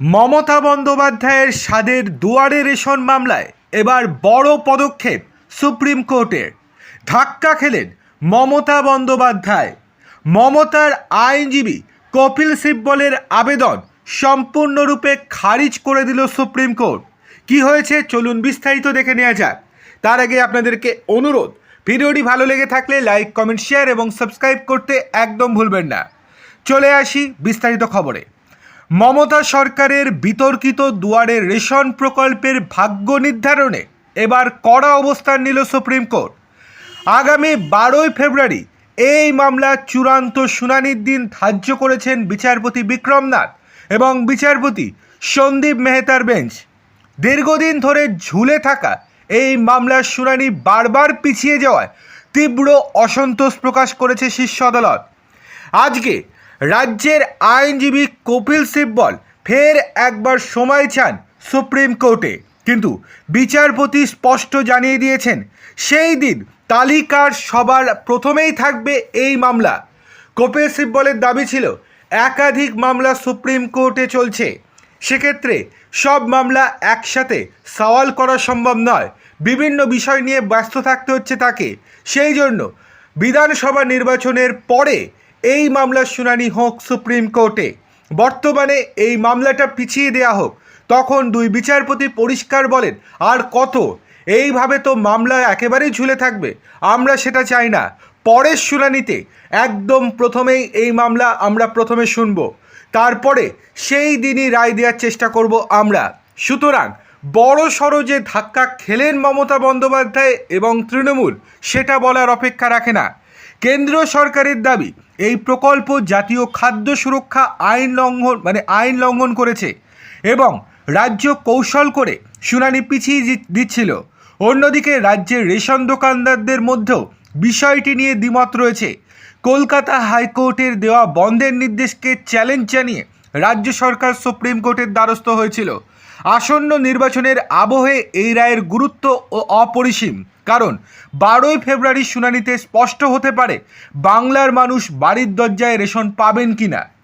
মমতা বন্দ্যোপাধ্যায়ের স্বাদের দুয়ারে রেশন মামলায় এবার বড় পদক্ষেপ সুপ্রিম কোর্টের ধাক্কা খেলেন মমতা বন্দ্যোপাধ্যায়। মমতার আইনজীবী কপিল সিব্বলের আবেদন সম্পূর্ণরূপে খারিজ করে দিল সুপ্রিম কোর্ট। কি হয়েছে? চলুন বিস্তারিত দেখে নেওয়া যাক। তার আগে আপনাদেরকে অনুরোধ, ভিডিওটি ভালো লেগে থাকলে লাইক, কমেন্ট, শেয়ার এবং সাবস্ক্রাইব করতে একদম ভুলবেন না। চলে আসি বিস্তারিত খবরে। মমতা সরকারের বিতর্কিত দুয়ারে রেশন প্রকল্পের ভাগ্য নির্ধারণে এবার কড়া অবস্থান নিল সুপ্রিম কোর্ট। আগামী বারোই ফেব্রুয়ারি এই মামলা চূড়ান্ত শুনানির দিন ধার্য করেছেন বিচারপতি বিক্রমনাথ এবং বিচারপতি সন্দীপ মেহতার বেঞ্চ। দীর্ঘদিন ধরে ঝুলে থাকা এই মামলার শুনানি বারবার পিছিয়ে যাওয়ায় তীব্র অসন্তোষ প্রকাশ করেছে শীর্ষ আদালত। আজকে রাজ্যের আইনজীবী কপিল সিব্বল ফের একবার সময় চান সুপ্রিম কোর্টে। কিন্তু বিচারপতি স্পষ্ট জানিয়ে দিয়েছেন, সেই দিন তালিকার সবার প্রথমেই থাকবে এই মামলা। কপিল সিব্বলের দাবি ছিল, একাধিক মামলা সুপ্রিম কোর্টে চলছে। সেক্ষেত্রে সব মামলা একসাথে সওয়াল করা সম্ভব নয়। বিভিন্ন বিষয় নিয়ে ব্যস্ত থাকতে হচ্ছে তাকে। সেই জন্য বিধানসভা নির্বাচনের পরে এই মামলার শুনানি হোক সুপ্রিম কোর্টে। বর্তমানে এই মামলাটা পিছিয়ে দেওয়া হোক। তখন দুই বিচারপতি পরিষ্কার বলেন, আর কত? এইভাবে তো মামলা একেবারেই ঝুলে থাকবে। আমরা সেটা চাই না। পরের শুনানিতে একদম প্রথমেই এই মামলা আমরা প্রথমে শুনব। তারপরে সেই দিনই রায় দেওয়ার চেষ্টা করব আমরা। সুতরাং বড় সড়ো যে ধাক্কা খেলেন মমতা বন্দ্যোপাধ্যায় এবং তৃণমূল, সেটা বলার অপেক্ষা রাখে না। কেন্দ্রীয় সরকারের দাবি, এই প্রকল্প জাতীয় খাদ্য সুরক্ষা আইন লঙ্ঘন মানে আইন লঙ্ঘন করেছে এবং রাজ্য কৌশল করে শুনানি পিছিয়ে দিচ্ছিল। অন্যদিকে রাজ্যের রেশন দোকানদারদের মধ্যেও বিষয়টি নিয়ে দ্বিমত রয়েছে। কলকাতা হাইকোর্টের দেওয়া বন্ধের নির্দেশকে চ্যালেঞ্জ জানিয়ে রাজ্য সরকার সুপ্রিম কোর্টের দ্বারস্থ হয়েছিল। আসন্ন নির্বাচনের আবহে এই রায়ের গুরুত্ব ও অপরিসীম। কারণ, বারোই ফেব্রুয়ারির শুনানিতে স্পষ্ট হতে পারে, বাংলার মানুষ বাড়ির দরজায় রেশন পাবেন কিনা।